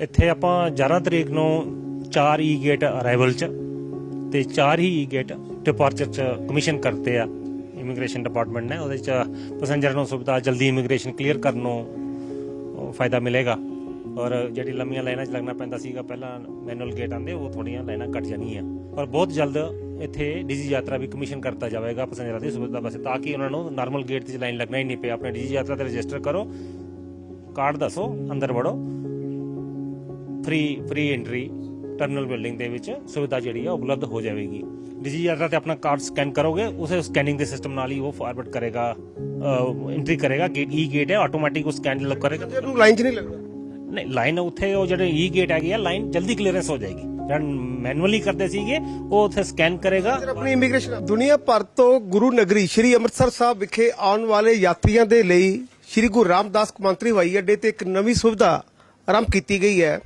ਇੱਥੇ ਆਪਾਂ 11 ਤਰੀਕ ਨੂੰ 4 ਈ ਗੇਟ ਅਰਾਈਵਲ ਚ ਤੇ 4 ਹੀ ਈ ਗੇਟ ਡਿਪਾਰਚਰ ਚ ਕਮਿਸ਼ਨ ਕਰਤੇ ਆ। ਇਮੀਗ੍ਰੇਸ਼ਨ ਡਿਪਾਰਟਮੈਂਟ ਨੇ, ਉਹਦੇ ਚ ਪੈਸੇਂਜਰ ਨੂੰ ਸੁਵਿਧਾ ਜਲਦੀ ਇਮੀਗ੍ਰੇਸ਼ਨ ਕਲੀਅਰ ਕਰਨ ਨੂੰ ਫਾਇਦਾ ਮਿਲੇਗਾ। ਔਰ ਜਿਹੜੀ ਲੰਮੀਆਂ ਲਾਈਨਾਂ 'ਚ ਲੱਗਣਾ ਪੈਂਦਾ ਸੀਗਾ, ਪਹਿਲਾਂ ਮੈਨੂਅਲ ਗੇਟ ਆਂਦੇ ਉਹ ਥੋੜੀਆਂ ਲਾਈਨਾਂ ਘਟ ਜਾਣੀਆਂ। ਔਰ ਬਹੁਤ ਜਲਦ ਇੱਥੇ ਡਿਜੀ ਯਾਤਰਾ ਵੀ ਕਮਿਸ਼ਨ ਕਰਤਾ ਜਾਵੇਗਾ ਪੈਸੇਂਜਰਾਂ ਦੀ ਸੁਵਿਧਾ ਵਾਸਤੇ, ਤਾਂ ਕਿ ਉਹਨਾਂ ਨੂੰ ਨਾਰਮਲ ਗੇਟ ਤੇ ਲਾਈਨ ਲੱਗਣਾ ਹੀ ਨਹੀਂ ਪਏ ਆਪਣੇ ਡਿਜੀ ਯਾਤਰਾ ਤੇ ਰਜਿਸਟਰ ਕਰੋ ਕਾਰਡ ਦੱਸੋ, ਅੰਦਰ ਵੜੋ। Free free entry terminal building ਦੇ ਵਿੱਚ ਸੁਵਿਧਾ ਜਿਹੜੀ ਆ ਉਪਲਬਧ ਹੋ ਜਾਵੇਗੀ। ਡਿਜੀ ਯਾਤਰਾ ਤੇ ਆਪਣਾ ਕਾਰਡ ਸਕੈਨ ਕਰੋਗੇ ਉਸੇ ਸਕੈਨਿੰਗ ਦੇ ਸਿਸਟਮ ਨਾਲ ਹੀ ਉਹ ਫਾਰਵਰਡ ਕਰੇਗਾ ਐਂਟਰੀ ਕਰੇਗਾ ਗੇਟ ਈ ਗੇਟ ਹੈ ਆਟੋਮੈਟਿਕ ਉਹ ਸਕੈਨ ਕਰੇਗਾ। ਇਹਨੂੰ ਲਾਈਨ 'ਚ ਨਹੀਂ ਲੱਗਣਾ ਨਹੀਂ ਲਾਈਨ ਉੱਥੇ ਉਹ ਜਿਹੜੇ ਈ ਗੇਟ ਹੈਗੀ ਆ ਲਾਈਨ ਜਲਦੀ ਕਲੀਅਰੈਂਸ ਹੋ ਜਾਏਗੀ। ਜਿਹੜਾ ਮੈਨੂਅਲੀ ਕਰਦੇ ਸੀਗੇ ਉਹ ਉੱਥੇ ਸਕੈਨ ਕਰੇਗਾ। ਆਪਣੀ ਇਮੀਗ੍ਰੇਸ਼ਨ ਦੁਨੀਆ ਭਰ ਤੋਂ ਗੁਰੂ ਨਗਰੀ ਸ੍ਰੀ ਅੰਮ੍ਰਿਤਸਰ ਸਾਹਿਬ ਵਿਖੇ ਆਉਣ ਵਾਲੇ ਯਾਤਰੀਆਂ ਦੇ ਲਈ ਸ੍ਰੀ ਗੁਰੂ ਰਾਮਦਾਸ ਕੌਮਾਂਤਰੀ ਹਵਾਈ ਅੱਡੇ ਤੇ ਇੱਕ ਨਵੀਂ ਸੁਵਿਧਾ ਆਰੰਭ ਕੀਤੀ ਗਈ ਹੈ।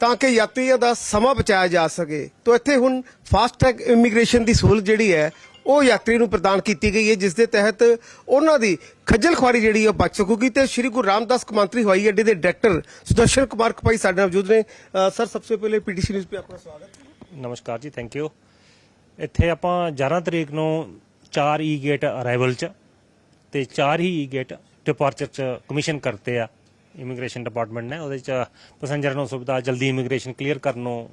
ਤਾਂ ਕਿ ਯਾਤਰੀਆਂ ਦਾ ਸਮਾਂ ਬਚਾਇਆ ਜਾ ਸਕੇ। ਤੋਂ ਇੱਥੇ ਹੁਣ ਫਾਸਟ ਟਰੈਕ ਇਮੀਗ੍ਰੇਸ਼ਨ ਦੀ ਸਹੂਲਤ ਜਿਹੜੀ ਹੈ, ਉਹ ਯਾਤਰੀ ਨੂੰ ਪ੍ਰਦਾਨ ਕੀਤੀ ਗਈ ਹੈ, ਜਿਸ ਦੇ ਤਹਿਤ ਉਹਨਾਂ ਦੀ ਖੱਜਲ ਖੁਆਰੀ ਜਿਹੜੀ ਹੈ, ਉਹ ਬਚ ਸਕੂਗੀ। ਤੇ ਸ੍ਰੀ ਗੁਰੂ ਰਾਮਦਾਸ ਕੌਮਾਂਤਰੀ ਹਵਾਈ ਅੱਡੇ ਦੇ ਡਾਇਰੈਕਟਰ ਸੁਦਰਸ਼ਨ ਕੁਮਾਰ ਕਪਾਈ ਸਾਡੇ ਨਾਲ ਮੌਜੂਦ ਨੇ। ਸਰ, ਸਭ ਤੋਂ ਪਹਿਲੇ ਪੀਟੀਸੀ ਨਿਊਜ਼ ਤੇ ਆਪਣਾ ਸਵਾਗਤ। ਨਮਸਕਾਰ ਜੀ ਥੈਂਕ ਯੂ ਇੱਥੇ ਆਪਾਂ 11 ਤਰੀਕ ਨੂੰ 4 ਈ ਗੇਟ ਅਰਾਈਵਲ ਚ ਤੇ 4 ਹੀ ਈ ਗੇਟ ਡਿਪਾਰਚਰ ਚ ਕਮਿਸ਼ਨ ਕਰਤੇ ਆ। ਇਮੀਗ੍ਰੇਸ਼ਨ ਡਿਪਾਰਟਮੈਂਟ ਨੇ, ਉਹਦੇ ਚ ਪੈਸੇਂਜਰ ਨੂੰ ਸੁਵਿਧਾ, ਜਲਦੀ ਇਮੀਗ੍ਰੇਸ਼ਨ ਕਲੀਅਰ ਕਰਨ ਨੂੰ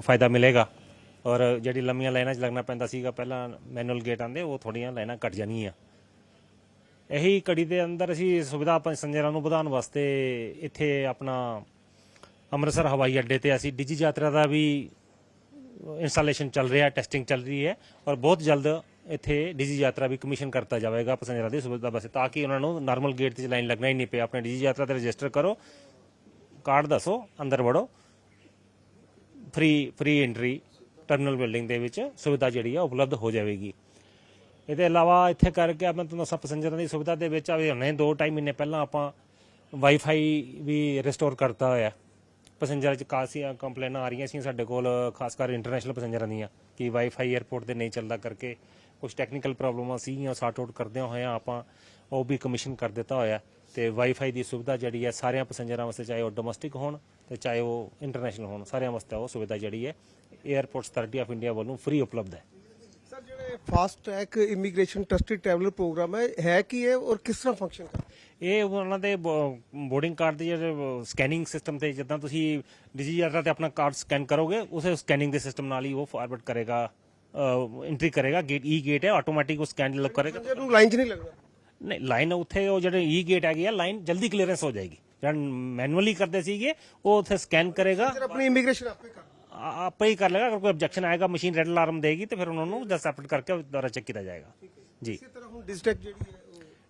ਫਾਇਦਾ ਮਿਲੇਗਾ। ਔਰ ਜਿਹੜੀ ਲੰਮੀਆਂ ਲਾਈਨਾਂ 'ਚ ਲੱਗਣਾ ਪੈਂਦਾ ਸੀਗਾ, ਪਹਿਲਾਂ ਮੈਨੂਅਲ ਗੇਟ ਆਂਦੇ ਉਹ ਥੋੜੀਆਂ ਲਾਈਨਾਂ ਘਟ ਜਾਣੀਆਂ। ਇਹੀ ਕੜੀ ਦੇ ਅੰਦਰ ਅਸੀਂ ਸੁਵਿਧਾ ਪੈਸੇਂਜਰਾਂ ਨੂੰ ਵਧਾਉਣ ਵਾਸਤੇ ਇੱਥੇ ਆਪਣਾ ਅੰਮ੍ਰਿਤਸਰ ਹਵਾਈ ਅੱਡੇ ਤੇ ਅਸੀਂ ਡਿਜੀ ਯਾਤਰਾ ਦਾ ਵੀ ਇੰਸਟਾਲੇਸ਼ਨ ਚੱਲ ਰਿਹਾ ਟੈਸਟਿੰਗ ਚੱਲ ਰਹੀ ਹੈ। ਔਰ ਬਹੁਤ ਜਲਦ ਇੱਥੇ ਡਿਜੀ ਯਾਤਰਾ ਵੀ ਕਮਿਸ਼ਨ ਕਰਤਾ ਜਾਵੇਗਾ ਪੈਸੇਂਜਰਾਂ ਦੀ ਸੁਵਿਧਾ ਵਾਸਤੇ ਤਾਂ ਕਿ ਉਹਨਾਂ ਨੂੰ ਨਾਰਮਲ ਗੇਟ ਤੇ ਲਾਈਨ ਲੱਗਣਾ ਹੀ ਨਹੀਂ ਪਏ ਆਪਣੇ ਡਿਜੀ ਯਾਤਰਾ ਤੇ ਰਜਿਸਟਰ ਕਰੋ। ਕਾਰਡ ਦੱਸੋ, ਅੰਦਰ ਵੜੋ। Free free entry terminal building ਦੇ ਵਿੱਚ ਸੁਵਿਧਾ ਜਿਹੜੀ ਆ ਉਪਲਬਧ ਹੋ ਜਾਵੇਗੀ। ਇਹਦੇ ਇਲਾਵਾ ਇੱਥੇ ਕਰਕੇ ਆਪਾਂ ਤੁਹਾਨੂੰ ਦੱਸਾਂ ਪੈਸੇਂਜਰਾਂ ਦੀ ਸੁਵਿਧਾ ਦੇ ਵਿੱਚ ਆਵੇ, ਹੁਣੇ 2.5 ਮਹੀਨੇ ਪਹਿਲਾਂ ਆਪਾਂ ਵਾਈਫਾਈ ਵੀ ਰਿਸਟੋਰ ਕਰਤਾ ਹੋਇਆ। ਪੈਸੇਂਜਰ ਚ ਕਾਫੀ ਕੰਪਲੇਨਾਂ ਆ ਰਹੀਆਂ ਸੀ ਸਾਡੇ ਕੋਲ, ਖਾਸ ਕਰ ਇੰਟਰਨੈਸ਼ਨਲ ਪੈਸੇਂਜਰਾਂ ਦੀਆਂ, ਕਿ ਵਾਈਫਾਈ 에ਅਰਪੋਰਟ ਤੇ ਨਹੀਂ ਚੱਲਦਾ ਕਰਕੇ। ਕੁਝ ਟੈਕਨੀਕਲ ਪ੍ਰੋਬਲਮਾਂ ਸੀਗੀਆਂ ਸਾਰਟ ਆਊਟ ਕਰਦਿਆਂ ਹੋਇਆਂ ਆਪਾਂ ਉਹ ਵੀ ਕਮਿਸ਼ਨ ਕਰ ਦਿੱਤਾ ਹੋਇਆ। ਤੇ ਵਾਈਫਾਈ ਦੀ ਸੁਵਿਧਾ ਜਿਹੜੀ ਹੈ ਸਾਰਿਆਂ ਪੈਸੇਂਜਰਾਂ ਵਾਸਤੇ ਚਾਹੇ ਉਹ ਡੋਮੈਸਟਿਕ ਹੋਣ ਤੇ ਚਾਹੇ ਉਹ ਇੰਟਰਨੈਸ਼ਨਲ ਹੋਣ ਸਾਰਿਆਂ ਵਾਸਤੇ ਉਹ ਸੁਵਿਧਾ ਜਿਹੜੀ ਹੈ 에ਅਰਪੋਰਟਸ ਅਥਾਰਟੀ ਆਫ ਇੰਡੀਆ ਵੱਲੋਂ ਫ੍ਰੀ ਉਪਲਬਧ ਹੈ। ਸਰ ਜਿਹੜੇ fast track immigration trusted traveller programme ਹੈ ਹੈ ਕੀ ਹੈ ਔਰ ਕਿਸ ਤਰ੍ਹਾਂ ਫੰਕਸ਼ਨ ਕਰਦਾ ਇਹ ਉਹਨਾਂ ਦੇ ਬੋਰਡਿੰਗ ਕਾਰਡ ਦੇ ਜਿਹੜੇ ਸਕੈਨਿੰਗ ਸਿਸਟਮ ਤੇ ਜਿੱਦਾਂ ਤੁਸੀਂ ਡਿਜੀ ਯਾਤਰਾ ਤੇ ਆਪਣਾ ਕਾਰਡ ਸਕੈਨ ਕਰੋਗੇ ਉਸੇ ਸਕੈਨਿੰਗ ਦੇ ਸਿਸਟਮ ਨਾਲ ਹੀ ਉਹ ਫਾਰਵਰਡ ਕਰੇਗਾ। ਐਂਟਰੀ ਕਰੇਗਾ ਗੇਟ ਈ ਗੇਟ ਹੈ ਆਟੋਮੈਟਿਕ ਉਹ ਸਕੈਨ ਕਰੇਗਾ ਇਹਨੂੰ ਲਾਈਨ 'ਚ ਨਹੀਂ ਲੱਗਣਾ ਨਹੀਂ ਲਾਈਨ ਉੱਥੇ ਉਹ ਜਿਹੜੇ ਈ ਗੇਟ ਹੈਗੀ ਆ ਲਾਈਨ ਜਲਦੀ ਕਲੀਅਰੈਂਸ ਹੋ ਜਾਏਗੀ ਜਿਹੜਾ ਮੈਨੂਅਲੀ ਕਰਦੇ ਸੀਗੇ ਉਹ ਉੱਥੇ ਸਕੈਨ ਕਰੇਗਾ ਫਿਰ ਆਪਣੀ ਇਮੀਗ੍ਰੇਸ਼ਨ ਆਪੇ ਕਰ ਆਪੇ ਹੀ ਕਰ ਲੇਗਾ ਅਗਰ ਕੋਈ ਆਬਜੈਕਸ਼ਨ ਆਏਗਾ ਮਸ਼ੀਨ ਰੈਡ ਅਲਾਰਮ ਦੇਗੀ ਤੇ ਫਿਰ ਉਹਨਾਂ ਨੂੰ ਜਸਟ ਐਪਟ ਕਰਕੇ ਦੁਬਾਰਾ ਚੈੱਕ ਕੀਤਾ ਜਾਏਗਾ ਜੀ ਇਸੇ ਤਰ੍ਹਾਂ ਹੁਣ ਡਿਜੀਟੈਕ ਜਿਹੜੀ ਹੈ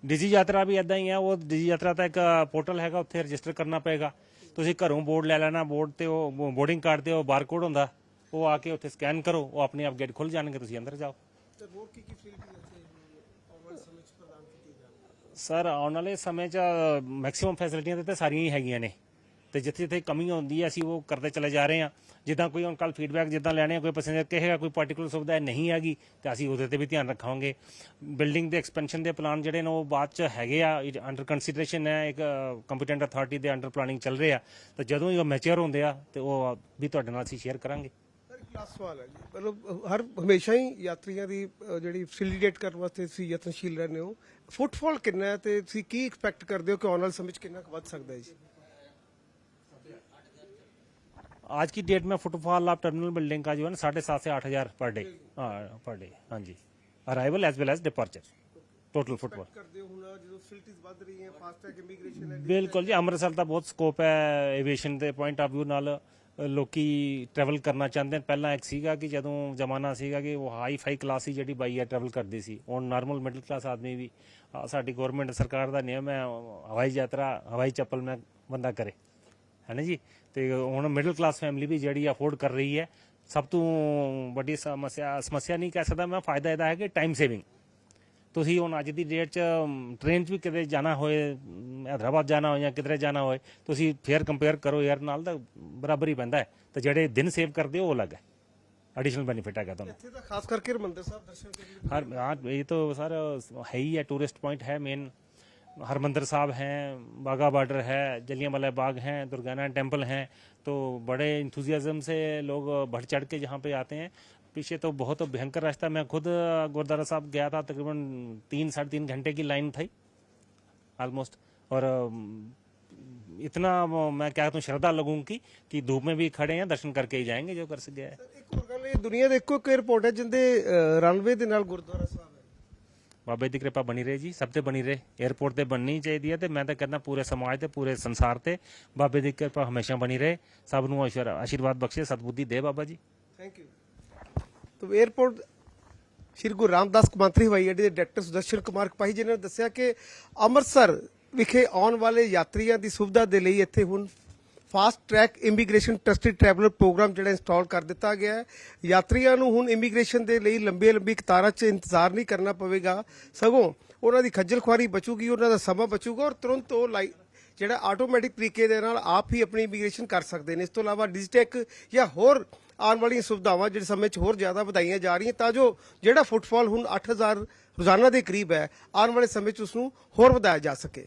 ਡਿਜੀ ਯਾਤਰਾ ਵੀ ਇਦਾਂ ਹੀ ਆ ਉਹ ਡਿਜੀ ਯਾਤਰਾ ਦਾ ਇੱਕ ਪੋਰਟਲ ਹੈਗਾ ਉੱਥੇ ਰਜਿਸਟਰ ਕਰਨਾ ਪਏਗਾ ਤੁਸੀਂ ਘਰੋਂ ਬੋਰਡ ਲੈ ਲੈਣਾ ਬੋਰਡ ਤੇ ਉਹ ਬੋਰਡਿੰਗ ਕਾਰਡ ਤੇ ਉਹ ਬਾਰਕੋਡ ਹੁੰਦਾ ਉਹ ਆ ਕੇ ਉੱਥੇ ਸਕੈਨ ਕਰੋ ਉਹ ਆਪਣੇ ਆਪ ਗੇਟ ਖੁੱਲ ਜਾਣਗੇ ਤੁਸੀਂ ਅੰਦਰ ਜਾਓ। ਤੇ ਹੋਰ ਕੀ ਕੀ ਫੈਸਿਲਿਟੀਜ਼ ਇੱਥੇ ਆਉਣ ਵਾਲੇ ਸਮੇਂ 'ਚ ਪ੍ਰਦਾਨ ਕੀਤੀ ਜਾਣਗੀਆਂ ਸਰ ਆਉਣ ਵਾਲੇ ਸਮੇਂ 'ਚ ਮੈਕਸਿਮਮ ਫੈਸਿਲਿਟੀਆਂ ਤੇ ਸਾਰੀਆਂ ਹੀ ਹੈਗੀਆਂ ਨੇ। ਤੇ ਜਿੱਥੇ ਜਿੱਥੇ ਕਮੀ ਹੁੰਦੀ ਹੈ ਅਸੀਂ ਉਹ ਕਰਦੇ ਚਲੇ ਜਾ ਰਹੇ ਹਾਂ। ਜਿੱਦਾਂ ਕੋਈ ਹੁਣ ਕੱਲ ਫੀਡਬੈਕ ਜਿੱਦਾਂ ਲੈਣੇ ਕੋਈ ਪੈਸੇਂਜਰ ਕਹੇਗਾ ਕੋਈ ਪਾਰਟਿਕੂਲਰ ਸੁਵਿਧਾ ਨਹੀਂ ਹੈਗੀ ਤੇ ਅਸੀਂ ਉਹਦੇ ਤੇ ਵੀ ਧਿਆਨ ਰੱਖਾਂਗੇ। ਬਿਲਡਿੰਗ ਦੇ ਐਕਸਪੈਂਸ਼ਨ ਦੇ ਪਲਾਨ ਜਿਹੜੇ ਨੇ ਉਹ ਬਾਅਦ ਚ ਹੈਗੇ ਆ। ਅੰਡਰ ਕੰਸੀਡਰੇਸ਼ਨ ਹੈ ਇੱਕ ਕੰਪੀਟੈਂਟ ਅਥਾਰਟੀ ਦੇ ਅੰਡਰ ਪਲਾਨਿੰਗ ਚੱਲ ਰਹੇ। ਆ ਤੇ ਜਦੋਂ ਹੀ ਉਹ ਮੈਚੁਰ ਹੁੰਦੇ ਆ ਤੇ ਉਹ ਵੀ ਤੁਹਾਡੇ ਨਾਲ ਅਸੀਂ ਸ਼ੇਅਰ ਕਰਾਂਗੇ। ਲਾਸਟ ਸਵਾਲ ਹੈ ਜੀ ਮਤਲਬ ਹਰ ਹਮੇਸ਼ਾ ਹੀ ਯਾਤਰੀਆਂ ਦੀ ਅ, ਜਿਹੜੀ ਫੈਸਿਲਿਟੇਟ ਕਰਨ ਵਾਸਤੇ ਤੁਸੀਂ ਯਤਨਸ਼ੀਲ ਰਹਿੰਦੇ ਹੋ ਫੁੱਟਫਾਲ ਕਿੰਨਾ ਹੈ ਤੇ ਤੁਸੀਂ ਕੀ ਐਕਸਪੈਕਟ ਕਰਦੇ ਹੋ ਕਿ ਆਉਣ ਵਾਲੇ ਸਮੇਂ 'ਚ ਕਿੰਨਾ ਕੁ ਵੱਧ ਸਕਦਾ ਹੈ ਜੀ आज की डेट में फुटफॉल ऑफ टर्मिनल बिल्डिंग का जो है ना साढ़े सात से आठ हजार पर डे हाँ पर डे हाँ जी arrival as well as departure total footfall ਕਰਦੇ ਹੋ ਹੁਣ ਜਦੋਂ ਫੈਸਿਲਿਟੀਜ਼ ਵੱਧ ਰਹੀਆਂ ਫਾਸਟ ਟਰੈਕ ਇਮੀਗ੍ਰੇਸ਼ਨ ਹੈ ਬਿਲਕੁਲ ਜੀ ਅੰਮ੍ਰਿਤਸਰ ਦਾ ਬਹੁਤ ਸਕੋਪ ਹੈ ਐਵੀਏਸ਼ਨ ਦੇ ਪੁਆਇੰਟ ਆਫ View ਨਾਲ ਅ, ਲੋਕੀ ਟਰੈਵਲ ਕਰਨਾ ਚਾਹੁੰਦੇ ਨੇ ਪਹਿਲਾਂ ਇੱਕ ਸੀਗਾ ਕਿ ਜਦੋਂ ਜ਼ਮਾਨਾ ਸੀਗਾ ਕਿ ਉਹ ਹਾਈ ਫਾਈ ਕਲਾਸ ਹੀ ਜਿਹੜੀ ਬਾਈ ਹੈ ਟਰੈਵਲ ਕਰਦੀ ਸੀ। ਹੁਣ ਨਾਰਮਲ ਮਿਡਲ ਕਲਾਸ ਆਦਮੀ ਵੀ ਅ, ਸਾਡੀ ਗਵਰਨਮੈਂਟ ਸਰਕਾਰ ਦਾ ਨਿਯਮ ਹੈ ਹਵਾਈ ਯਾਤਰਾ ਹਵਾਈ ਚੱਪਲ ਮੈਂ ਬੰਦਾ ਕਰੇ। ਹੈ ਨਾ ਜੀ? ਤੇ ਹੁਣ ਮਿਡਲ ਕਲਾਸ ਫੈਮਿਲੀ ਵੀ ਜਿਹੜੀ ਅਫੋਰਡ ਕਰ ਰਹੀ ਹੈ ਸਭ ਤੋਂ ਵੱਡੀ ਸਮੱਸਿਆ ਸਮੱਸਿਆ ਨਹੀਂ ਕਹਿ ਸਕਦਾ ਮੈਂ ਫਾਇਦਾ ਇਹਦਾ ਹੈ ਕਿ ਟਾਈਮ ਸੇਵਿੰਗ ਤੁਸੀਂ ਹੁਣ ਅੱਜ ਦੀ ਡੇਟ 'ਚ ਟ੍ਰੇਨ 'ਚ ਵੀ ਕਿਤੇ ਜਾਣਾ ਹੋਏ ਅਮ, ਹੈਦਰਾਬਾਦ ਜਾਣਾ ਹੋਏ ਜਾਂ ਕਿਧਰੇ ਜਾਣਾ ਹੋਏ ਤੁਸੀਂ ਫੇਅਰ ਕੰਪੇਅਰ ਕਰੋ ਯਾਰ ਨਾਲ ਤਾਂ ਬਰਾਬਰ ਹੀ ਪੈਂਦਾ ਹੈ ਤੇ ਜਿਹੜੇ ਦਿਨ ਸੇਵ ਕਰਦੇ ਹੋ ਉਹ ਅਲੱਗ ਹੈ ਐਡੀਸ਼ਨਲ ਬੈਨੀਫਿਟ ਹੈਗਾ ਤੁਹਾਨੂੰ ਇੱਥੇ ਤਾਂ ਖਾਸ ਕਰਕੇ ਹਰਿਮੰਦਰ ਸਾਹਿਬ ਦਰਸ਼ਨ ਕਰਨ ਲਈ हर हाँ ये तो सर है ही है टूरिस्ट पॉइंट है मेन हरमंदिर साहब हैं बागा बॉर्डर है जलियांवाला बाग हैं दुर्गाना टेम्पल हैं तो बड़े इंथुजियाज्म से लोग बढ़ चढ़ के यहाँ पे आते हैं पीछे तो बहुत भयंकर रास्ता मैं खुद गुरुद्वारा साहब गया था तकरीबन तीन साढ़े तीन घंटे की लाइन थी ऑलमोस्ट और इतना मैं क्या कहता हूँ श्रद्धा लोगों की कि धूप में भी खड़े हैं दर्शन करके ही जाएंगे जो कर सके है ਇੱਕ ਹੋਰ ਗੱਲ ਇਹ ਦੁਨੀਆ ਦੇ ਇੱਕੋ ਇੱਕ 에어ਪੋਰਟ ਹੈ ਜਿੰਦੇ ਰਨਵੇ ਦੇ ਨਾਲ ਗੁਰਦੁਆਰਾ ਬਾਬੇ ਦੀ ਕਿਰਪਾ ਬਣੀ ਰਹੇ ਜੀ ਸਭ ਤੇ ਬਣੀ ਰਹੇ। 에어ਪੋਰਟ ਤੇ ਬਣਨੀ ਚਾਹੀਦੀ ਹੈ ਤੇ ਮੈਂ ਤਾਂ ਕਹਿੰਦਾ ਪੂਰੇ ਸਮਾਜ ਤੇ ਪੂਰੇ ਸੰਸਾਰ ਤੇ ਬਾਬੇ ਦੀ ਕਿਰਪਾ ਹਮੇਸ਼ਾ ਬਣੀ ਰਹੇ। ਸਭ ਨੂੰ ਆਸ਼ੀਰ- ਆਸ਼ੀਰਵਾਦ ਬਖਸ਼ੇ ਸਤਬੁੱਧੀ ਦੇ ਬਾਬਾ ਜੀ। ਥੈਂਕ ਯੂ ਤੋ 에어ਪੋਰਟ ਸ਼੍ਰੀ ਗੁਰੂ ਰਾਮਦਾਸ ਕੌਮਾਂਤਰੀ ਹਵਾਈ ਅੱਡੇ ਦੇ ਡਾਇਰੈਕਟਰ ਸੁਦਰਸ਼ਨ ਕੁਮਾਰ ਕਪਾਹੀ ਜੀ ਨੇ ਦੱਸਿਆ ਕਿ ਅੰਮ੍ਰਿਤਸਰ ਵਿਖੇ ਆਉਣ ਵਾਲੇ ਯਾਤਰੀਆਂ ਦੀ ਸੁਵਿਧਾ ਦੇ ਲਈ ਇੱਥੇ ਹੁਣ fast track immigration trusted traveller programme ਜਿਹੜਾ ਇੰਸਟਾਲ ਕਰ ਦਿੱਤਾ ਗਿਆ ਹੈ। ਯਾਤਰੀਆਂ ਨੂੰ ਹੁਣ ਇਮੀਗ੍ਰੇਸ਼ਨ ਦੇ ਲਈ ਲੰਬੀ ਲੰਬੀ ਕਤਾਰਾਂ 'ਚ ਇੰਤਜ਼ਾਰ ਨਹੀਂ ਕਰਨਾ ਪਵੇਗਾ। ਸਗੋਂ ਉਹਨਾਂ ਦੀ ਖੱਜਲ ਖੁਆਰੀ ਬਚੂਗੀ, ਉਹਨਾਂ ਦਾ ਸਮਾਂ ਬਚੂਗਾ ਔਰ ਤੁਰੰਤ ਉਹ ਲਾਈ ਜਿਹੜਾ ਆਟੋਮੈਟਿਕ ਤਰੀਕੇ ਦੇ ਨਾਲ ਆਪ ਹੀ ਆਪਣੀ ਇਮੀਗ੍ਰੇਸ਼ਨ ਕਰ ਸਕਦੇ ਨੇ। ਇਸ ਤੋਂ ਇਲਾਵਾ ਡਿਜੀਟੈਕ ਜਾਂ ਹੋਰ ਆਉਣ ਵਾਲੀਆਂ ਸੁਵਿਧਾਵਾਂ ਜਿਹੜੇ ਸਮੇਂ 'ਚ ਹੋਰ ਜ਼ਿਆਦਾ ਵਧਾਈਆਂ ਜਾ ਰਹੀਆਂ ਤਾਂ ਜੋ ਜਿਹੜਾ ਫੁੱਟਫਾਲ ਹੁਣ 8000 ਰੋਜ਼ਾਨਾ ਦੇ ਕਰੀਬ ਹੈ, ਆਉਣ ਵਾਲੇ ਸਮੇਂ 'ਚ ਉਸ ਨੂੰ ਹੋਰ ਵਧਾਇਆ ਜਾ ਸਕੇ।